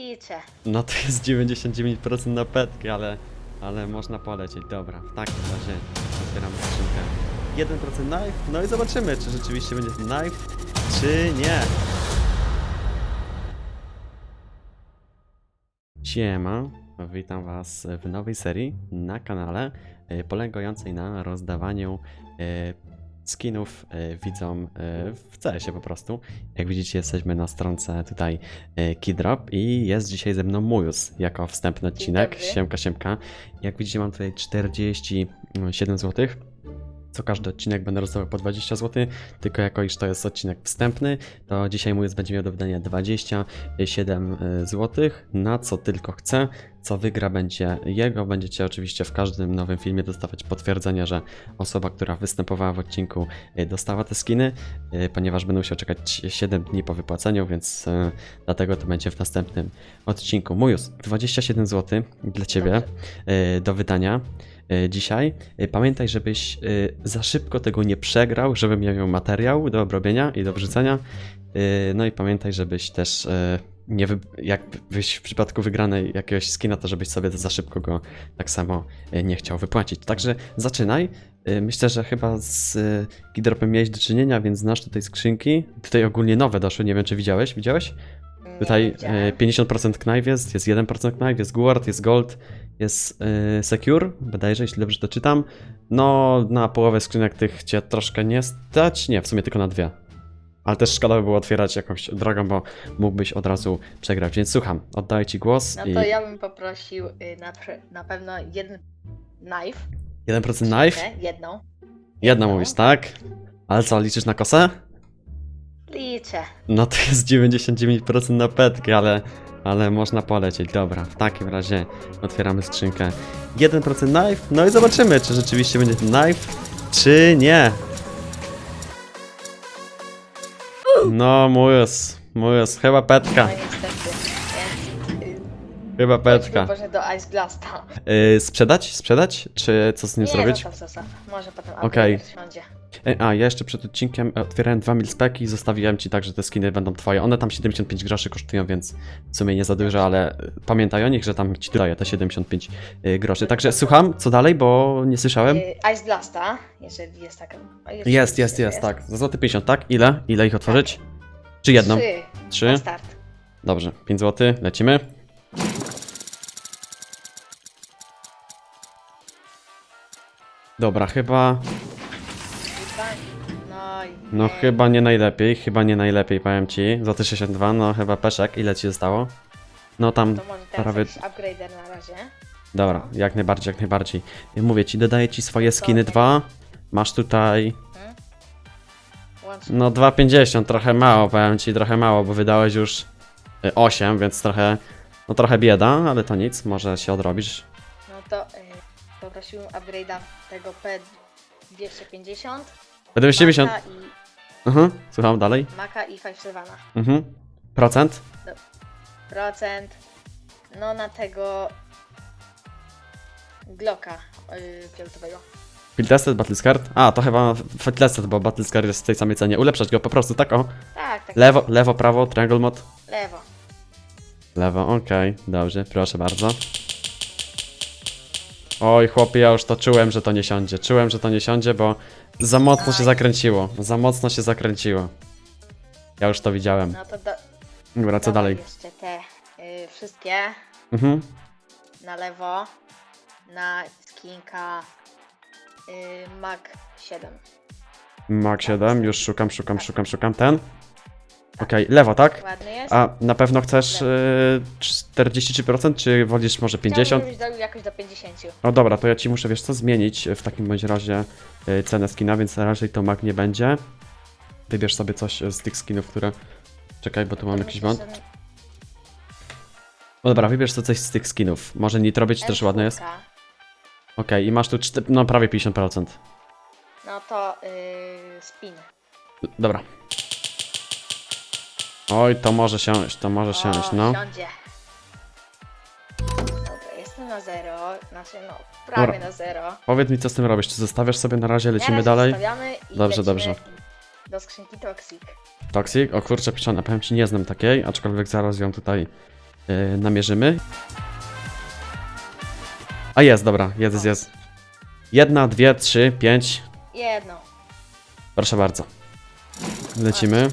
Liczę. No to jest 99% na petki, ale, ale można polecieć. Dobra, w takim razie otwieramy skrzynkę. 1% knife, no i zobaczymy, czy rzeczywiście będzie knife, czy nie. Siema, witam was w nowej serii na kanale e, polegającej na rozdawaniu e, skinów e, widzom e, w CS-ie po prostu. Jak widzicie jesteśmy na stronce tutaj e, Kidrop i jest dzisiaj ze mną Mujus jako wstępny odcinek. Siemka, siemka. Jak widzicie mam tutaj 47 zł. Co każdy odcinek będę rozdawał po 20 zł, tylko jako iż to jest odcinek wstępny, to dzisiaj Mujus będzie miał do wydania 27 zł, na co tylko chce. Co wygra będzie jego. Będziecie oczywiście w każdym nowym filmie dostawać potwierdzenie, że osoba, która występowała w odcinku y, dostała te skiny, y, ponieważ będą musiał czekać 7 dni po wypłaceniu, więc dlatego to będzie w następnym odcinku. Mujus, 27 zł dla Ciebie do wydania dzisiaj. Y, Pamiętaj, żebyś y, za szybko tego nie przegrał, żebym ja miał materiał do obrobienia i do wrzucenia. No i pamiętaj, żebyś też nie wy... jakbyś w przypadku wygranej jakiegoś skina, to żebyś sobie za szybko go tak samo nie chciał wypłacić. Także zaczynaj. Myślę, że chyba z Gidropem miałeś do czynienia, więc znasz tutaj skrzynki. Tutaj ogólnie nowe doszły, nie wiem czy widziałeś. Widziałeś? Tutaj widziałem. e, 50% knife jest, jest 1% knife, jest guard, jest gold, jest e, secure, bodajże, jeśli dobrze to czytam. No, na połowę skrzynek tych cię troszkę nie stać, nie, w sumie tylko na dwie. Ale też szkoda by było otwierać jakąś drogą, bo mógłbyś od razu przegrać, więc słucham, oddaję ci głos No i to ja bym poprosił y, na, na pewno jeden knife. 1% knife, Nie, jedną. jedna mówisz, tak? Ale co, liczysz na kosę? Liczę. No to jest 99% na petki, ale, ale można polecieć. Dobra, w takim razie otwieramy skrzynkę. 1% knife, no i zobaczymy, czy rzeczywiście będzie ten knife, czy nie. No, mujus, mujus, chyba No petka, niestety. Więc, y, chyba petka. Może do Ice Blasta. Yy, sprzedać? Sprzedać? Czy co z nim Nie, zrobić? zostaw, zostaw. Może potem Okej. wsiądzie. E, A, ja jeszcze przed odcinkiem otwierałem dwa milspeki i zostawiłem ci tak, że te skiny będą twoje. One tam 75 groszy kosztują, więc w sumie nie za dużo, ale e, pamiętaj o nich, że tam ci daję te 75 e, groszy. Także słucham, co dalej, bo nie słyszałem. Y, Ice Blasta, jeżeli jest taka. jeżeli Jest, jest, jest, tak. Za złoty 50, tak? Ile? Ile ich otworzyć? Czy jedną? Trzy. Trzy? Na start. Dobrze, 5 zł, lecimy. Dobra, chyba. No chyba nie najlepiej, chyba nie najlepiej, powiem ci. Złoty 62, no chyba peszek, ile ci zostało? No tam To może teraz prawie- jakiś upgrader na razie. Dobra, jak najbardziej, jak najbardziej. Mówię ci, dodaję ci swoje skiny Dobra. dwa. Masz tutaj. Łącznie. No 2,50, trochę mało, powiem ci, trochę mało, bo wydałeś już y, 8, więc trochę. No trochę bieda, ale to nic, może się odrobisz. No to y, poprosiłem upgrade'a tego P250. Będę 70. Maka i, Mhm, słucham dalej. Maka i 5 Sylvana. Mhm. Procent? Procent. No na tego Glocka yy, fioletowego. Field tested, battle scared? A, to chyba field tested, bo battle scared jest w tej samej cenie. Ulepszać go po prostu, tak o. Tak, tak. Lewo, lewo, prawo, triangle mod. Lewo. Lewo, okej, dobrze, proszę bardzo. Oj, chłopie, ja już to czułem, że to nie siądzie. Czułem, że to nie siądzie, bo za mocno się zakręciło. Za mocno się zakręciło. Ja już to widziałem. No to do, Dobra, co dawaj dalej? jeszcze te y, wszystkie Mhm. na lewo. Na skinka y, Mac 7. Mac 7, już szukam, szukam, szukam, szukam. Ten? Okej, lewo, tak? Ładny jest. A na pewno chcesz y, 43%, czy wolisz może 50%? Chciałbym, żebyś jakoś do 50. No dobra, to ja ci muszę, wiesz co, zmienić w takim bądź razie y, cenę skina, więc na razie to mag nie będzie. Wybierz sobie coś z tych skinów, które... Czekaj, bo tu mam jakiś błąd. No dobra, wybierz sobie coś z tych skinów. Może nitro być też ładne jest. Okej, i masz tu czty- no prawie 50%. No to yy, spin. Dobra. Oj, to może siąść, to może siąść, no. Siądzie. Dobra, jestem na zero. Znaczy, no, prawie Dobra. na zero. Powiedz mi, co z tym robisz? Czy zostawiasz sobie na razie, Na lecimy razie dalej? zostawiamy i Dobrze, lecimy dobrze. Do skrzynki Toxic. Toxic? O kurczę, pieczone, powiem ci, nie znam takiej, aczkolwiek zaraz ją tutaj yy, namierzymy. A jest, dobra, jest, jest, jest. Jedna, dwie, trzy, pięć. Jedną. Proszę bardzo. Lecimy.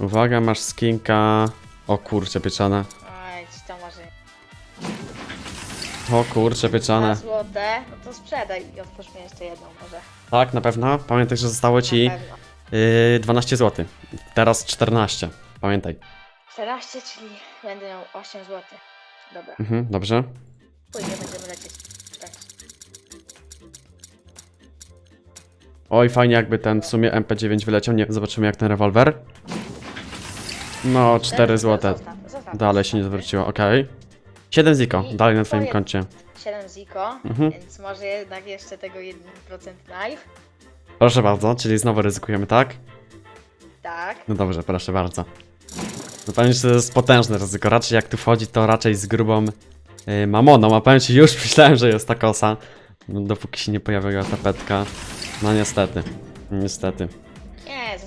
Uwaga, masz skinka. O. Oj, ci to może. O kurcze Dwa pieczone. złote, no to sprzedaj i otwórz mi jeszcze jedną może. Tak, na pewno. Pamiętaj, że zostało ci pewno. yy, 12 zł. Teraz 14. Pamiętaj. 14, czyli będę miał 8 zł. Dobra, Mhm, dobrze. później będziemy lecieć. Tak. Oj, fajnie jakby ten w sumie MP9 wyleciał. Nie, zobaczymy jak ten rewolwer. No, 4 zł. Zostaw, zostaw. Dalej się nie zwróciło, okej. 7 ziko, dalej na twoim koncie. 7 ziko, Mhm. więc może jednak jeszcze tego 1% knife. Proszę bardzo, czyli znowu ryzykujemy, tak? Tak. No dobrze, proszę bardzo. No powiem ci, że to jest potężne ryzyko. Raczej jak tu wchodzi, to raczej z grubą yy, mamoną. A powiem ci, już myślałem, że jest ta kosa. No, dopóki się nie pojawiła ta petka. No niestety. Niestety. Nie,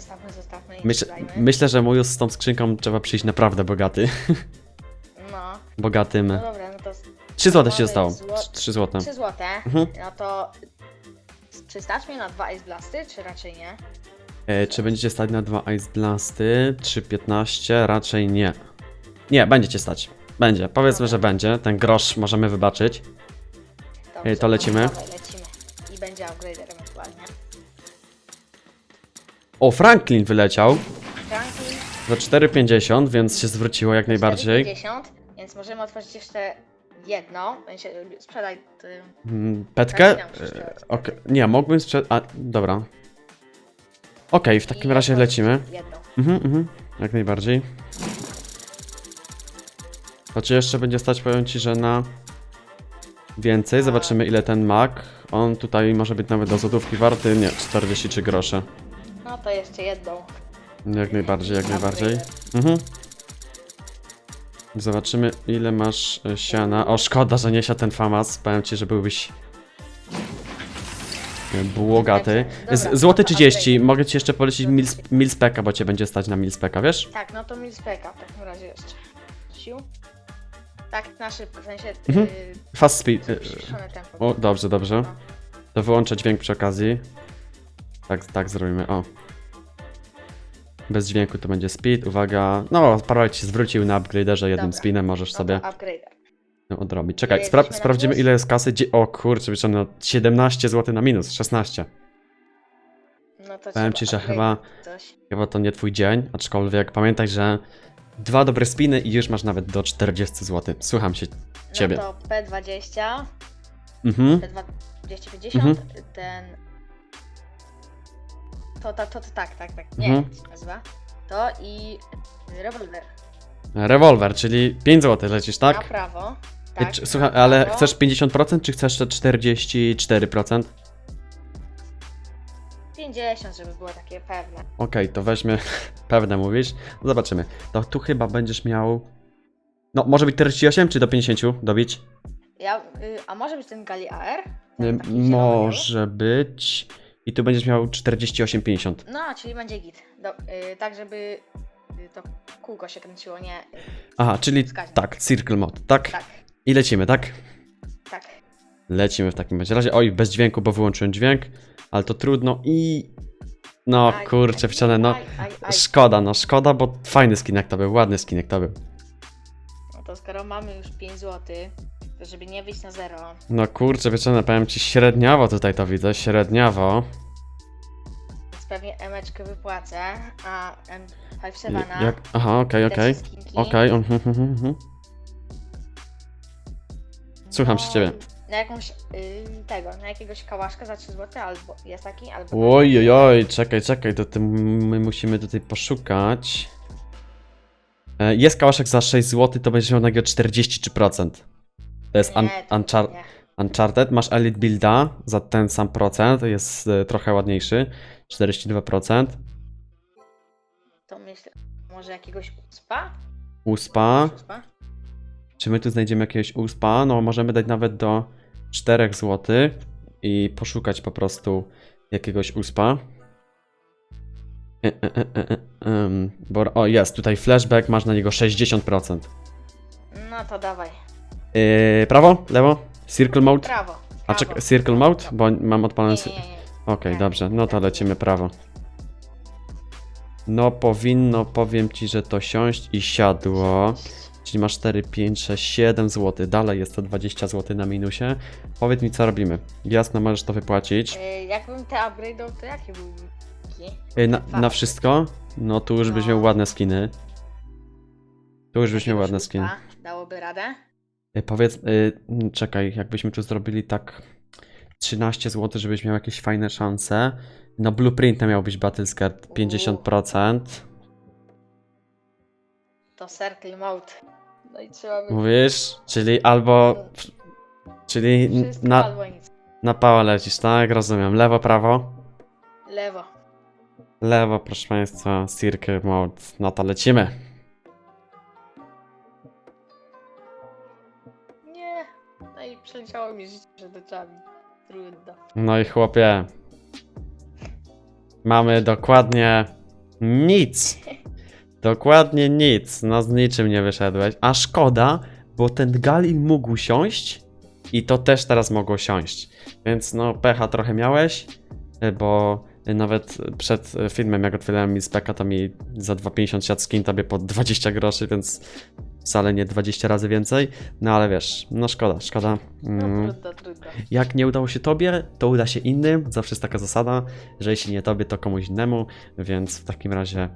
Myśl, myślę, że mój z tą skrzynką trzeba przyjść naprawdę bogaty. No, Bogatym. no dobra, no to 3 złote się zostało. zło- 3 złote. 3 złote. Mhm. No to czy stać mnie na dwa Ice Blasty, czy raczej nie? E, czy będziecie stać na dwa Ice Blasty? 3,15? Raczej nie. Nie, będziecie stać. Będzie. Powiedzmy, że będzie. Ten grosz możemy wybaczyć. Dobrze, Ej, to lecimy. Dawaj, lecimy. I będzie upgrader. O, Franklin wyleciał Franklin za 4,50, więc się zwróciło jak najbardziej. 4,50, więc możemy otworzyć jeszcze jedno. Sensie, sprzedaj ty. Mm, Petkę? Tak, E, okej. Nie, mógłbym sprzedać. A, dobra. Okej, w takim i razie otworzyć lecimy. Jedną. Mhm, mhm, jak najbardziej. To jeszcze będzie stać, powiem ci, że na więcej. Zobaczymy ile ten mak. On tutaj może być nawet do złotówki warty. Nie, 43 grosze. No to jeszcze jedną. Jak najbardziej, jak najbardziej. Mhm. Zobaczymy ile masz e, siana. O, szkoda, że nie siadł ten famas. Powiem ci, że byłbyś e, błogaty. Dobra, Z, złoty to 30. upgrade. Mogę ci jeszcze polecić Złoty mil, 30. milspeka, bo cię będzie stać na milspeka, wiesz? Tak, no to milspeka w takim razie jeszcze. Siu. Tak, na szybko, w sensie Mhm. yy, Fast speed. e, przyspieszone tempo. O, dobrze, dobrze. No. To wyłączę dźwięk przy okazji. Tak, tak zrobimy, o. Bez dźwięku to będzie speed, uwaga. No, parę ci zwrócił na upgraderze jednym Dobra. spinem, możesz No sobie to upgrader. ją odrobić. Czekaj, Ile spra jesteśmy na sprawdzimy plus? ile jest kasy. Dzie o kurczę, no 17 zł na minus, 16. No to Powiem trzeba ci, że upgrade'ować chyba, Coś. chyba to nie twój dzień, aczkolwiek pamiętaj, że dwa dobre spiny i już masz nawet do 40 zł. Słucham się ciebie. No to P20, Mhm. P250, Mhm. ten... To, to, to, to, tak, tak, tak, nie, Mhm. jak się nazywa. To i rewolwer. Rewolwer, czyli 5 zł lecisz, Na tak? prawo. Ej, Tak, czy- na Słuchaj, ale prawo. chcesz 50% czy chcesz jeszcze 44%? 50, żeby było takie pewne. Okej, to weźmy. Pewne mówisz. Zobaczymy. To tu chyba będziesz miał. No, może być 48 czy do 50 dobić? Ja, y, a może być ten Gali AR? Y, Ten taki zielony Może być. I tu będziesz miał 48,50. No, czyli będzie git. Do, y, tak, żeby y, to kółko się kręciło, nie. y, Aha, czyli Wskaźnik. tak, circle mode, tak? Tak, I lecimy, tak? tak. Lecimy w takim razie. Oj, bez dźwięku, bo wyłączyłem dźwięk, ale to trudno i. No Aj, kurczę, wciągnę, no. aj, aj, aj. Szkoda, no szkoda, bo fajny skinek to był, ładny skinek to był. No to skoro mamy już 5 zł, żeby nie wyjść na zero, No kurczę, wieczorem powiem ci średniawo tutaj to widzę, średniawo. więc pewnie emeczkę wypłacę, a M5 I- Sevena. Jak? Aha, okej, okej. Okej, mhm, mhm, mhm. Słucham się ciebie. Na jakąś y, tego, na jakiegoś kałaszka za 3 zł, albo jest taki, albo. Oj, oj, oj, czekaj, czekaj, to ty, my musimy tutaj poszukać. E, Jest kałaszek za 6 zł, to będziesz miał nagle 43%. To jest un to Unchar nie. Uncharted. Masz Elite Builda za ten sam procent, jest e, trochę ładniejszy. 42%. To myślę, może jakiegoś uspa? USPA. uspa? Czy my tu znajdziemy jakiegoś USPA? No, możemy dać nawet do 4 zł i poszukać po prostu jakiegoś USPA. E, e, e, e, e, em, bo, o, jest, tutaj flashback, masz na niego 60%. No to dawaj. Yy, prawo? Lewo? Circle mode? Prawo. A czekaj, circle mode? Bo mam odpalony... Nie. Okej, Nie. dobrze, no to lecimy prawo. No powinno, powiem ci, że to siąść i siadło. Czyli masz 4, 5, 6, 7 zł. Dalej jest to 20 zł na minusie. Powiedz mi, co robimy. Jasno, możesz to wypłacić. Y, Jakbym te upgrade'ał, to jakie byłyby? wyniki? Yy, Na, na wszystko? No tu już byś No. miał ładne skiny. Tu już byś miał ładne skiny. Dałoby radę? Yy, Powiedz, mm, czekaj, jakbyśmy tu zrobili tak 13 zł, żebyś miał jakieś fajne szanse. No blueprintem miał być Battlescard 50%. To circle mode. No i trzeba by... Mówisz? Czyli albo. Czyli Wszystko na, albo nic. na pała lecisz, tak? Rozumiem. Lewo, prawo? Lewo. Lewo, proszę Państwa, Circle Mode. No to lecimy. Przeleciało mi życie przed oczami. Trudno. No i chłopie. Mamy dokładnie nic. Dokładnie nic. No z niczym nie wyszedłeś. A szkoda, bo ten Gali mógł siąść i to też teraz mogło siąść. Więc no pecha trochę miałeś, bo nawet przed filmem jak otwierałem mi speka, to mi za 2,50 siadł skin tobie po 20 groszy, więc wcale nie 20 razy więcej. No ale wiesz, no szkoda, szkoda. No Mm. trudno, trudno. Jak nie udało się tobie, to uda się innym. Zawsze jest taka zasada, że jeśli nie tobie, to komuś innemu, więc w takim razie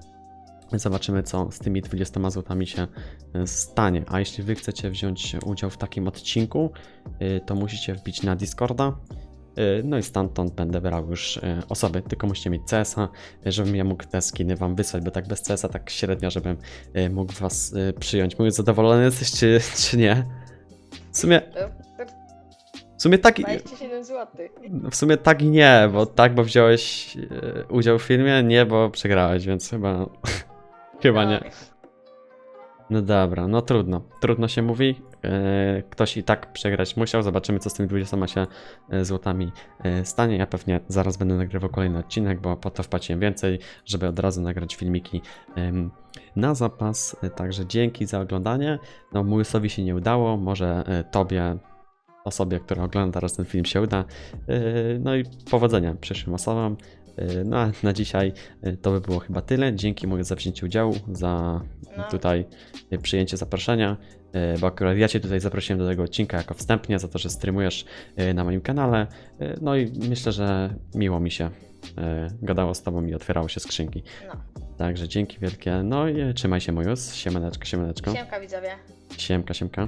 zobaczymy, co z tymi 20 złotami się e, stanie. A jeśli wy chcecie wziąć udział w takim odcinku, y, to musicie wbić na Discorda. Y, No i stamtąd będę brał już y, osoby, tylko musicie mieć CS-a, y, żebym ja mógł te skiny wam wysłać, bo tak bez CS-a, tak średnio, żebym mógł was przyjąć. Mówię, zadowolony jesteś, czy, nie? W sumie, w sumie tak, 27 zł. w sumie tak i nie, bo tak, bo wziąłeś e, udział w filmie, nie, bo przegrałeś, więc chyba. chyba nie. No dobra, no trudno. Trudno się mówi. E, Ktoś i tak przegrać musiał. Zobaczymy, co z tymi 20 się e, złotami e, stanie. Ja pewnie zaraz będę nagrywał kolejny odcinek, bo po to wpłaciłem więcej, żeby od razu nagrać filmiki na zapas. Także dzięki za oglądanie. No, Mujusowi się nie udało, może tobie, osobie, która ogląda teraz ten film się uda. No i powodzenia przyszłym osobom. E, No a na dzisiaj e, to by było chyba tyle. Dzięki moje za wzięcie udziału, za No. tutaj e, przyjęcie zaproszenia, bo akurat ja Cię tutaj zaprosiłem do tego odcinka jako wstępnie, za to, że streamujesz na moim kanale. No i myślę, że miło mi się gadało z Tobą i otwierało się skrzynki. No. Także dzięki wielkie. No i trzymaj się Mojus. Siemaneczko, siemaneczko. Siemka widzowie. Siemka, siemka.